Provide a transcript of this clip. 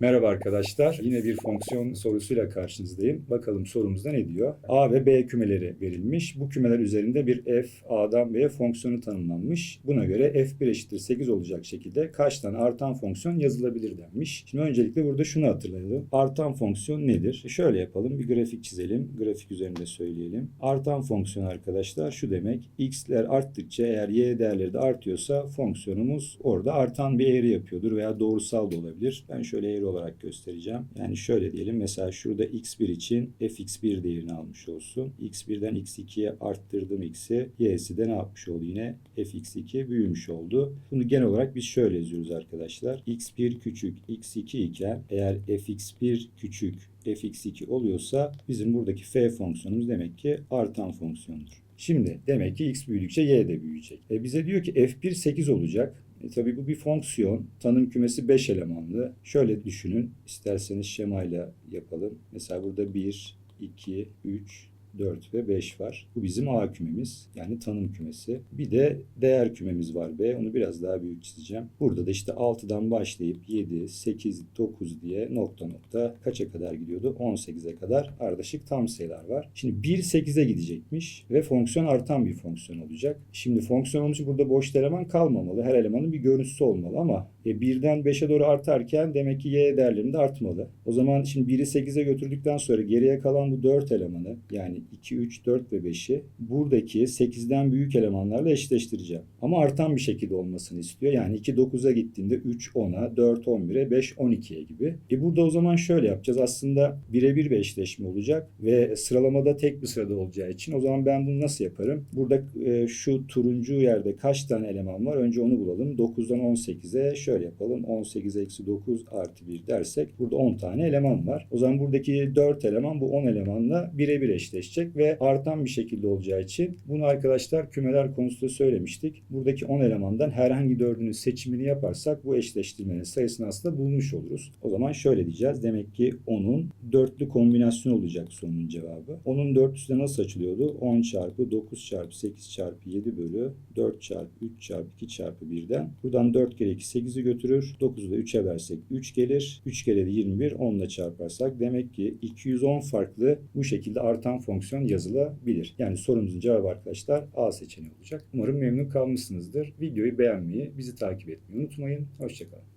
Merhaba arkadaşlar. Yine bir fonksiyon sorusuyla karşınızdayım. Bakalım sorumuzda ne diyor? A ve B kümeleri verilmiş. Bu kümeler üzerinde bir f A'dan B'ye fonksiyonu tanımlanmış. Buna göre f1 eşittir 8 olacak şekilde kaç tane artan fonksiyon yazılabilir denmiş. Şimdi öncelikle burada şunu hatırlayalım. Artan fonksiyon nedir? Şöyle yapalım. Bir grafik çizelim. Grafik üzerinde söyleyelim. Artan fonksiyon arkadaşlar şu demek. x'ler arttıkça eğer y değerleri de artıyorsa fonksiyonumuz orada artan bir eğri yapıyordur veya doğrusal da olabilir. Ben şöyle eğri olarak göstereceğim. Yani şöyle diyelim mesela şurada x1 için fx1 değerini almış olsun. x1'den x2'ye arttırdım x'i. y'si de ne yapmış oldu yine? fx2 büyümüş oldu. Bunu genel olarak biz şöyle yazıyoruz arkadaşlar. x1 küçük x2 iken eğer fx1 küçük fx2 oluyorsa bizim buradaki f fonksiyonumuz demek ki artan fonksiyondur. Şimdi demek ki x büyüdükçe y de büyüyecek. E bize diyor ki f1 8 olacak. E tabii bu bir fonksiyon. Tanım kümesi 5 elemanlı. Şöyle düşünün. İsterseniz şemayla yapalım. Mesela burada 1, 2, 3, 4 ve 5 var. Bu bizim A kümemiz. Yani tanım kümesi. Bir de değer kümemiz var B. Onu biraz daha büyük çizeceğim. Burada da işte 6'dan başlayıp 7, 8, 9 diye nokta nokta kaça kadar gidiyordu? 18'e kadar ardışık tam sayılar var. Şimdi 1 8'e gidecekmiş ve fonksiyon artan bir fonksiyon olacak. Şimdi fonksiyon olmuş burada boş eleman kalmamalı. Her elemanın bir görüntüsü olmalı ama e, 1'den 5'e doğru artarken demek ki y değerlerinde artmalı. O zaman şimdi 1'i 8'e götürdükten sonra geriye kalan bu 4 elemanı yani 2, 3, 4 ve 5'i buradaki 8'den büyük elemanlarla eşleştireceğim. Ama artan bir şekilde olmasını istiyor. Yani 2 9'a gittiğinde 3 10'a, 4 11'e, 5 12'ye gibi. E burada o zaman şöyle yapacağız. Aslında birebir bir eşleşme olacak ve sıralamada tek bir sırada olacağı için o zaman ben bunu nasıl yaparım? Burada e, şu turuncu yerde kaç tane eleman var? Önce onu bulalım. 9'dan 18'e şöyle yapalım. 18 eksi 9 artı 1 dersek burada 10 tane eleman var. O zaman buradaki 4 eleman bu 10 elemanla birebir eşleşecek ve artan bir şekilde olacağı için bunu arkadaşlar kümeler konusunda söylemiştik. Buradaki 10 elemandan herhangi dördünün seçimini yaparsak bu eşleştirmenin sayısını aslında bulmuş oluruz. O zaman şöyle diyeceğiz. Demek ki 10'un dörtlü kombinasyon olacak sorunun cevabı. 10'un dörtlüsü de nasıl açılıyordu? 10 çarpı 9 çarpı 8 çarpı 7 bölü 4 çarpı 3 çarpı 2 çarpı 1'den. Buradan 4 kere 2 8'i götürür. 9'u da 3'e versek 3 gelir. 3 kere de 21 10 ile çarparsak demek ki 210 farklı bu şekilde artan fonksiyon yazılabilir. Yani sorumuzun cevabı arkadaşlar A seçeneği olacak. Umarım memnun kalmışsınızdır. Videoyu beğenmeyi, bizi takip etmeyi unutmayın. Hoşçakalın.